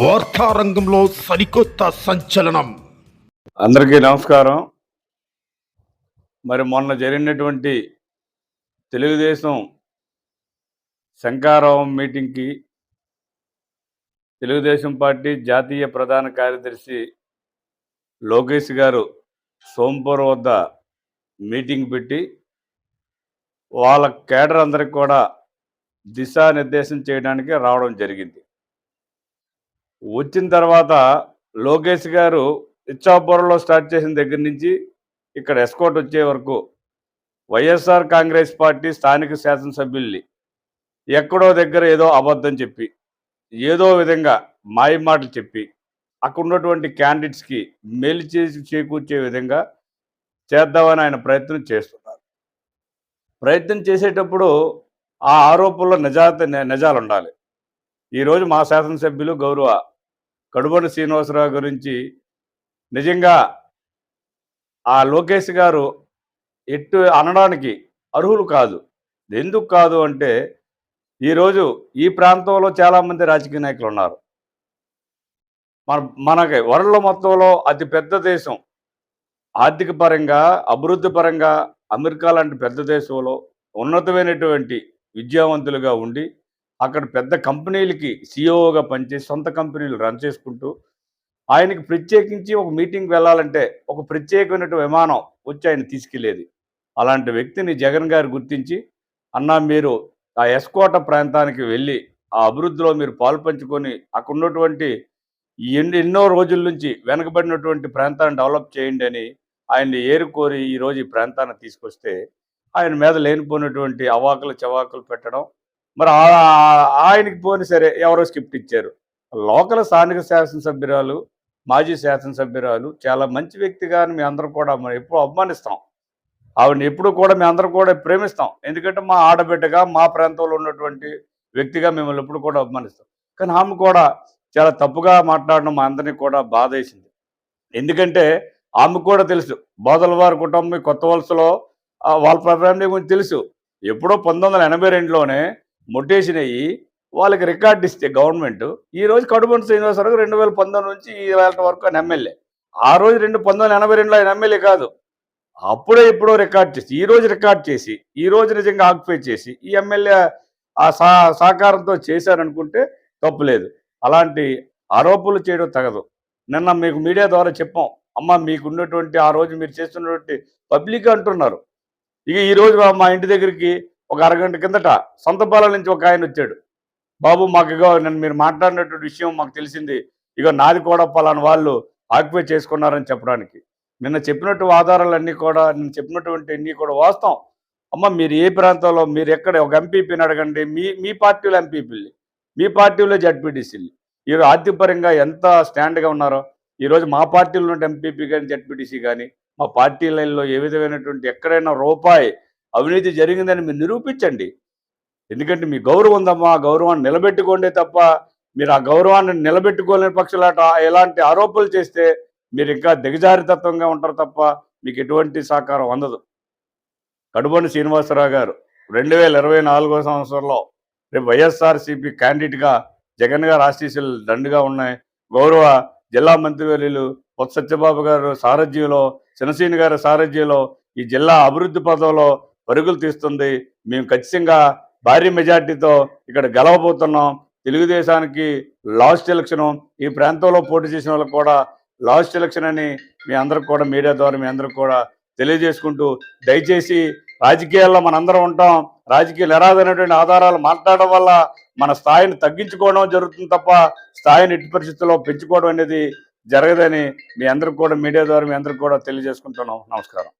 వార్తా రంగంలో సరికొత్త సంచలనం. అందరికీ నమస్కారం. మరి మొన్న జరిగినటువంటి తెలుగుదేశం శంకారావం మీటింగ్కి తెలుగుదేశం పార్టీ జాతీయ ప్రధాన కార్యదర్శి లోకేష్ గారు సోంపూర్ వద్ద మీటింగ్ పెట్టి వాళ్ళ కేడర్ అందరికి కూడా దిశానిర్దేశం చేయడానికి రావడం జరిగింది. వచ్చిన తర్వాత లోకేష్ గారు ఇచ్చాపురంలో స్టార్ట్ చేసిన దగ్గర నుంచి ఇక్కడ ఎస్కోట్ వచ్చే వరకు వైఎస్ఆర్ కాంగ్రెస్ పార్టీ స్థానిక శాసనసభ్యుల్ని ఎక్కడో దగ్గర ఏదో అబద్ధం చెప్పి ఏదో విధంగా మాయ మాటలు చెప్పి అక్కడ ఉన్నటువంటి క్యాండిడేట్స్కి మేలు చేసి చేకూర్చే విధంగా చేద్దామని ఆయన ప్రయత్నం చేస్తున్నారు. ప్రయత్నం చేసేటప్పుడు ఆ ఆరోపణలో నిజాత నిజాలు ఉండాలి. ఈరోజు మా శాసనసభ్యులు గౌరవ కడుబడి శ్రీనివాసరావు గురించి నిజంగా ఆ లోకేష్ గారు ఎట్టు అనడానికి అర్హులు కాదు. ఎందుకు కాదు అంటే ఈరోజు ఈ ప్రాంతంలో చాలామంది రాజకీయ నాయకులు ఉన్నారు. మన మనకి వరల్డ్ మొత్తంలో అతి పెద్ద దేశం. ఆర్థిక పరంగా అభివృద్ధి పరంగా అమెరికా లాంటి పెద్ద దేశంలో ఉన్నతమైనటువంటి విద్యావంతులుగా ఉండి అక్కడ పెద్ద కంపెనీలకి సిఇఓగా పనిచేసి సొంత కంపెనీలు రన్ చేసుకుంటూ ఆయనకి ప్రత్యేకించి ఒక మీటింగ్ వెళ్ళాలంటే ఒక ప్రత్యేకమైన విమానం వచ్చి ఆయన తీసుకెళ్ళేది. అలాంటి వ్యక్తిని జగన్ గారు గుర్తించి అన్నా మీరు ఆ ఎస్కోట ప్రాంతానికి వెళ్ళి ఆ అభివృద్ధిలో మీరు పాల్పంచుకొని అక్కడ ఉన్నటువంటి ఎన్నో రోజుల నుంచి వెనకబడినటువంటి ప్రాంతాన్ని డెవలప్ చేయండి అని ఆయన్ని ఏరుకోరి ఈరోజు ఈ ప్రాంతాన్ని తీసుకొస్తే ఆయన మీద లేనిపోయినటువంటి అవాకులు చవాకులు పెట్టడం మరి ఆ- ఆయనకి పోని సరే ఎవరో స్క్రిప్ట్ ఇచ్చారు. లోకల్ స్థానిక శాసనసభ్యురాలు మాజీ శాసనసభ్యురాలు చాలా మంచి వ్యక్తిగా మీ అందరం కూడా మనం ఎప్పుడు అభిమానిస్తాం. ఆవిడని ఎప్పుడు కూడా మేము అందరం కూడా ప్రేమిస్తాం. ఎందుకంటే మా ఆడబిడ్డగా మా ప్రాంతంలో ఉన్నటువంటి వ్యక్తిగా మిమ్మల్ని ఎప్పుడు కూడా అభిమానిస్తాం. కానీ ఆమె కూడా చాలా తప్పుగా మాట్లాడడం మా అందరినీ కూడా బాధ వేసింది ఎందుకంటే ఆమె కూడా తెలుసు బోదల వారి కుటుంబం కొత్త వలసలో వాళ్ళ ఫ్యామిలీ గురించి తెలుసు. ఎప్పుడో పంతొమ్మిది వందల ఎనభై రెండులోనే మొట్టేసినవి వాళ్ళకి రికార్డు ఇస్తే గవర్నమెంట్. ఈ రోజు కడుబంటి శ్రీనివాసరావు రెండు వేల పంతొమ్మిది నుంచి ఈ వరకు ఆయన ఎమ్మెల్యే. ఆ రోజు రెండు పంతొమ్మిది ఎనభై రెండులో ఆయన ఎమ్మెల్యే కాదు. అప్పుడే ఇప్పుడో రికార్డ్ చేసి ఈ రోజు రికార్డ్ చేసి ఈ రోజు నిజంగా ఆక్యుపై చేసి ఈ ఎమ్మెల్యే ఆ సా సహకారంతో చేశారనుకుంటే తప్పులేదు అలాంటి ఆరోపణలు చేయడం తగదు. నిన్న మీకు మీడియా ద్వారా చెప్పాం. అమ్మ మీకు ఉన్నటువంటి ఆ రోజు మీరు చేస్తున్నటువంటి పబ్లిక్ అంటున్నారు. ఇక ఈరోజు మా ఇంటి దగ్గరికి ఒక అరగంట కిందట సొంతపాల నుంచి ఒక ఆయన వచ్చాడు. బాబు మాకు ఇగో నేను మీరు మాట్లాడినటువంటి విషయం మాకు తెలిసింది. ఇగో నాది కూడా పలానా వాళ్ళు ఆక్యుపై చేసుకున్నారని చెప్పడానికి. నిన్న చెప్పినట్టు ఆధారాలన్నీ కూడా నేను చెప్పినటువంటి అన్నీ కూడా వాస్తవం. అమ్మ మీరు ఏ ప్రాంతంలో మీరు ఎక్కడ ఒక ఎంపీపీని అడగండి. మీ మీ పార్టీలో ఎంపీపీలు మీ పార్టీలో జడ్పీటీసీలు ఈరోజు ఆర్థికపరంగా ఎంత స్టాండ్గా ఉన్నారో ఈరోజు మా పార్టీలో ఉన్న ఎంపీపీ కానీ జడ్పీటీసీ కానీ మా పార్టీలలో ఏ విధమైనటువంటి ఎక్కడైనా రూపాయి అవినీతి జరిగిందని మీరు నిరూపించండి. ఎందుకంటే మీ గౌరవం ఉందమ్మా గౌరవాన్ని నిలబెట్టుకోండి తప్ప మీరు ఆ గౌరవాన్ని నిలబెట్టుకోలేని పక్షులాట ఎలాంటి ఆరోపణలు చేస్తే మీరు ఇంకా దిగజారితత్వంగా ఉంటారు తప్ప మీకు ఎటువంటి సహకారం అందదు. కడుబొని శ్రీనివాసరావు గారు రెండు వేల ఇరవై నాలుగో సంవత్సరంలో రేపు వైఎస్ఆర్సీపీ క్యాండిడేట్గా జగన్ గారు ఆశీస్సులు దండుగా ఉన్నాయి. గౌరవ జిల్లా మంత్రివర్యులు పొత్త సత్యబాబు గారు సారథ్యంలో శనసీని గారి సారథ్యంలో ఈ జిల్లా అభివృద్ధి పదంలో పరుగులు తీస్తుంది. మేము ఖచ్చితంగా భారీ మెజార్టీతో ఇక్కడ గెలవబోతున్నాం. తెలుగుదేశానికి లాస్ట్ ఎలక్షన్ ఈ ప్రాంతంలో పోటీ చేసిన వాళ్ళకి కూడా లాస్ట్ ఎలక్షన్ అని మీ అందరికి కూడా మీడియా ద్వారా మీ అందరికి కూడా తెలియజేసుకుంటూ దయచేసి రాజకీయాల్లో మనందరం ఉంటాం. రాజకీయాలు ఎరాదైనటువంటి ఆధారాలు మాట్లాడడం వల్ల మన స్థాయిని తగ్గించుకోవడం జరుగుతుంది తప్ప స్థాయిని ఎట్టి పరిస్థితుల్లో పెంచుకోవడం అనేది జరగదని మీ అందరికి కూడా మీడియా ద్వారా మీ అందరికి కూడా తెలియజేసుకుంటున్నాం. నమస్కారం.